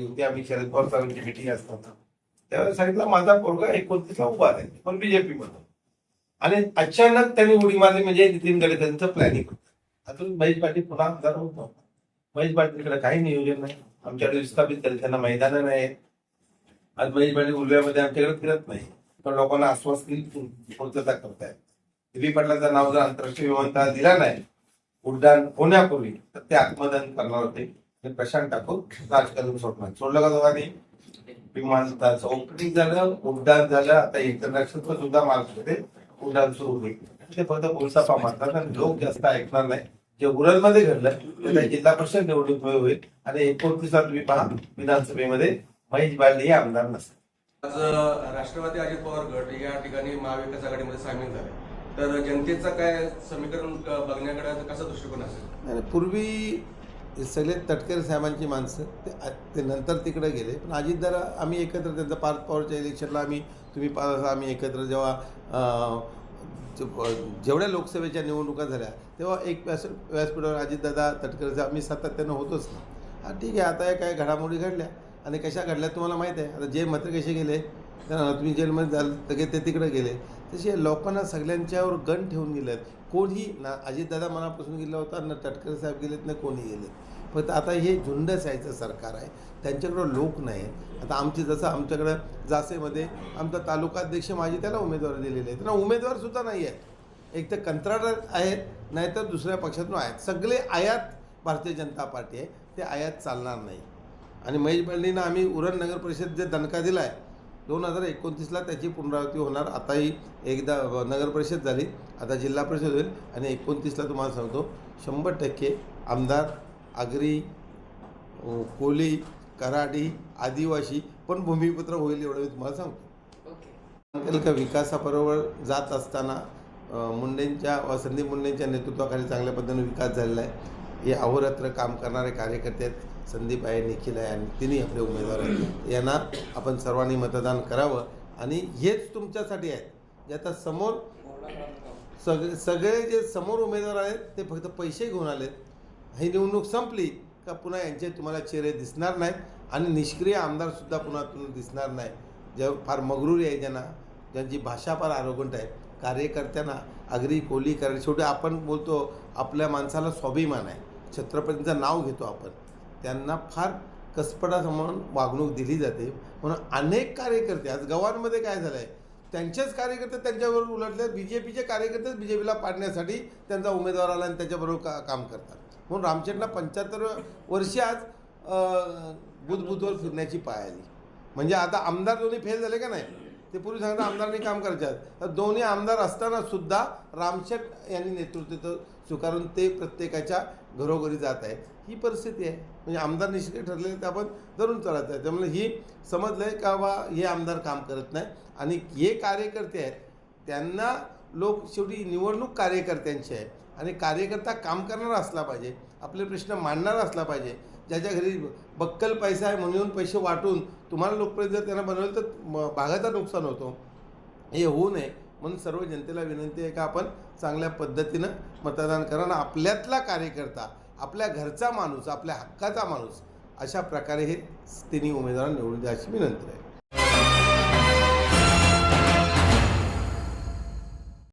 होती. आम्ही शरद पवार साहेबांची मिटिंग असताना त्यावेळेस सांगितलं माझा पोरगा एकोणतीसला उभा आहे. पण बीजेपी मध्ये. आणि अचानक त्यांनी उडी मारली म्हणजे नितीन गडकरींचं प्लॅनिंग होतं. अजून महेश पाटील पुन्हा आमदार होत नव्हता. महेश पाटीलकडे काही नियोजन नाही. आमच्याकडे विस्थापित झाले त्यांना मैदानं नाही. आज महेश पाटील उलव्यामध्ये आमच्याकडे फिरत नाही. पण लोकांना आश्वास पूर्तता करतायत. दिलीप पाटलाचं नाव जर आंतरराष्ट्रीय विमानतळ दिला नाही उड्डाण होण्यापूर्वी तर ते आत्मदान करणार होते. आणि प्रशांत ठाकूर राजकारण सोडणार. सोडलं का दोघांनी विमानतळाचं ओपनिंग झालं. उड्डाण झालं. आता इंटरनॅशनल सुद्धा मार्केटमध्ये उड्डाण सुरू होईल. ते फक्त कोळसापा मारतात आणि लोक जास्त ऐकणार नाही. जे उरणमध्ये घडलं ते त्या जिल्हा परिषद निवडणुकीमुळे होईल. आणि एकोणतीसला तुम्ही पहा विधानसभेमध्ये महेश बालदी हे आमदार नसतात. आज राष्ट्रवादी अजित पवार गट या ठिकाणी महाविकास आघाडीमध्ये सामील झाले. तर जनतेचं काय समीकरण बघण्याकडे कसा दृष्टिकोन असेल? आणि पूर्वी सगळे तटकरे साहेबांची माणसं ते ते नंतर तिकडे गेले. पण अजितदारा आम्ही एकत्र त्यांचं पार्थ पॉवरच्या इलेक्शनला आम्ही तुम्ही पाहता आम्ही एकत्र जेव्हा जेवढ्या लोकसभेच्या निवडणुका झाल्या तेव्हा एक व्यास व्यासपीठावर अजितदादा तटकरे साहेब आम्ही सातत्यानं होतोच ना. हां ठीक आहे आता या काय घडामोडी घडल्या. आणि कशा घडल्या तुम्हाला माहीत आहे? आता जे मत्र कसे गेले त्यांना तुम्ही जेलमध्ये जाल सगळे ते तिकडे गेले. तसे लोकांना सगळ्यांच्यावर गण ठेवून आहेत कोणीही ना अजितदादा मनापासून गेला होता ना तटकरे साहेब गेलेत ना कोणी गेले फक्त आता हे झुंडसायचं सरकार आहे. त्यांच्याकडं लोक नाही आता आमचे जसं आमच्याकडं जासेमध्ये आमचा तालुकाध्यक्ष माझे त्याला उमेदवार दिलेले आहेत. त्यांना उमेदवारसुद्धा नाही आहेत एक तर कंत्राटदार आहेत नाहीतर दुसऱ्या पक्षातून आहेत. सगळे आयात भारतीय जनता पार्टी आहे. ते आयात चालणार नाही. आणि महेश बळणीनं आम्ही उरण नगर परिषद जे दणका दिला आहे दोन हजार एकोणतीसला त्याची पुनरावृत्ती होणार. आताही एकदा नगर परिषद झाली आता जिल्हा परिषद होईल आणि एकोणतीसला तुम्हाला सांगतो शंभर टक्के आमदार आगरी कोली कराडी आदिवासी पण भूमिपुत्र होईल एवढं मी तुम्हाला सांगतो. का विकासाबरोबर जात असताना मुंडेंच्या व संदीप मुंडेंच्या नेतृत्वाखाली चांगल्या पद्धतीने विकास झालेला आहे. हे अहोरात्र काम करणारे कार्यकर्ते आहेत. संदीप आहे निखिल आहे आणि तिन्ही आपले उमेदवार आहेत. यांना आपण सर्वांनी मतदान करावं आणि हेच तुमच्यासाठी आहेत जे आता समोर सगळे सगळे जे समोर उमेदवार आहेत ते फक्त पैसे घेऊन आलेत. ही निवडणूक संपली का पुन्हा यांचे तुम्हाला चेहरे दिसणार नाहीत आणि निष्क्रिय आमदारसुद्धा पुन्हा तुम्हाला दिसणार नाही जे फार मगरूरी आहे ज्यांना ज्यांची भाषा फार आरोगंट आहे. कार्यकर्त्यांना अगदी कोली करायला शेवटी आपण बोलतो आपल्या माणसाला स्वाभिमान आहे. छत्रपतींचं नाव घेतो आपण. त्यांना फार कसपटासमोर वागणूक दिली जाते. म्हणून अनेक कार्यकर्ते आज गव्हाणमध्ये काय झालं आहे त्यांचेच कार्यकर्ते त्यांच्याबरोबर उलटले बी जे पीचे कार्यकर्तेच बी जे पीला पाडण्यासाठी त्यांचा उमेदवार आला आणि त्याच्याबरोबर का काम करतात. म्हणून रामचंद्रला पंच्याहत्तर वर्षी आज बुधबुधवर फिरण्याची पाय आली. म्हणजे आता आमदार दोन्ही फेल झाले का नाही? ते पूर्वी सांगतात आमदारांनी काम करायचे. तर दोन्ही आमदार असताना सुद्धा रामशेठ यांनी नेतृत्व स्वीकारून ते प्रत्येकाच्या घरोघरी जात आहेत. ही परिस्थिती आहे. म्हणजे आमदार निष्क्रिय ठरलेले ते आपण धरून चालायचं आहे. त्यामुळे ही समजलं आहे का बा हे आमदार काम करत नाही आणि हे कार्यकर्ते आहेत. त्यांना लोक शेवटी निवडणूक कार्यकर्त्यांची आहे. आणि कार्यकर्ता काम करणारा असला पाहिजे. आपले प्रश्न मांडणारा असला पाहिजे. ज्याच्या घरी बक्कल पैसा आहे म्हणून पैसे वाटून तुम्हाला लोकप्रिय जर त्यांना बनवलं तर भागाचा नुकसान होतो. हे होऊ नये. म्हणून सर्व जनतेला विनंती आहे का आपण चांगल्या पद्धतीनं मतदान करा आणि आपल्यातला कार्यकर्ता आपल्या घरचा माणूस आपल्या हक्काचा माणूस अशा प्रकारे हे तिन्ही उमेदवार निवडून द्या अशी विनंती आहे.